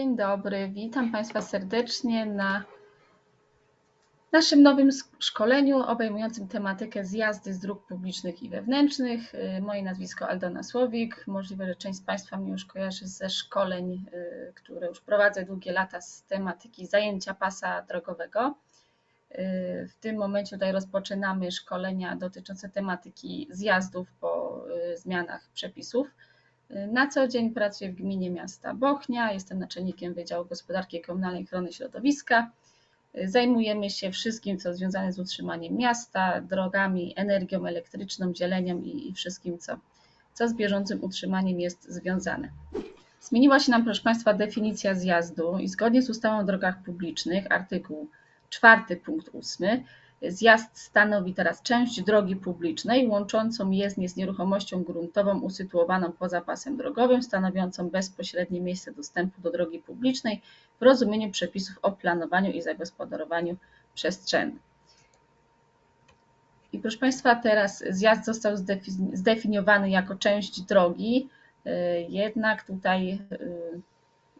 Dzień dobry, witam Państwa serdecznie na naszym nowym szkoleniu obejmującym tematykę zjazdy z dróg publicznych i wewnętrznych. Y, Moje nazwisko Aldona Słowik. Możliwe, że część z Państwa mnie już kojarzy ze szkoleń, y, które już prowadzę długie lata z tematyki zajęcia pasa drogowego. Y, W tym momencie tutaj rozpoczynamy szkolenia dotyczące tematyki zjazdów po zmianach przepisów. Na co dzień pracuję w gminie miasta Bochnia, jestem naczelnikiem Wydziału Gospodarki Komunalnej i Ochrony Środowiska. Zajmujemy się wszystkim, co związane z utrzymaniem miasta, drogami, energią elektryczną, dzieleniem i, i wszystkim, co, co z bieżącym utrzymaniem jest związane. Zmieniła się nam, proszę Państwa, definicja zjazdu i zgodnie z ustawą o drogach publicznych, artykuł 4 punkt 8, zjazd stanowi teraz część drogi publicznej łączącą jezdnię z nieruchomością gruntową usytuowaną poza pasem drogowym, stanowiącą bezpośrednie miejsce dostępu do drogi publicznej w rozumieniu przepisów o planowaniu i zagospodarowaniu przestrzennym. I proszę Państwa, teraz zjazd został zdefi- zdefiniowany jako część drogi, y, jednak tutaj y,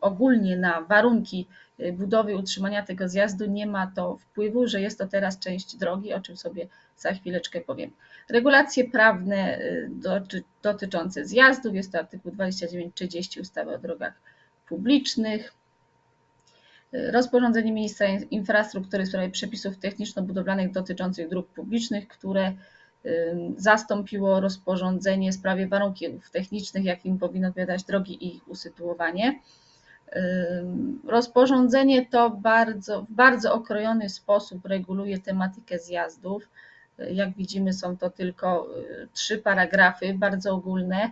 ogólnie na warunki y, budowy i utrzymania tego zjazdu nie ma to wpływu, że jest to teraz część drogi, o czym sobie za chwileczkę powiem. Regulacje prawne y, doty- dotyczące zjazdów jest to artykuł 29-30 ustawy o drogach publicznych. Y, Rozporządzenie ministra infrastruktury w sprawie przepisów techniczno-budowlanych dotyczących dróg publicznych, które zastąpiło rozporządzenie w sprawie warunków technicznych, jakim powinno odpowiadać drogi i ich usytuowanie. Rozporządzenie to bardzo, w bardzo okrojony sposób reguluje tematykę zjazdów. Y, Jak widzimy, są to tylko y, trzy paragrafy, bardzo ogólne.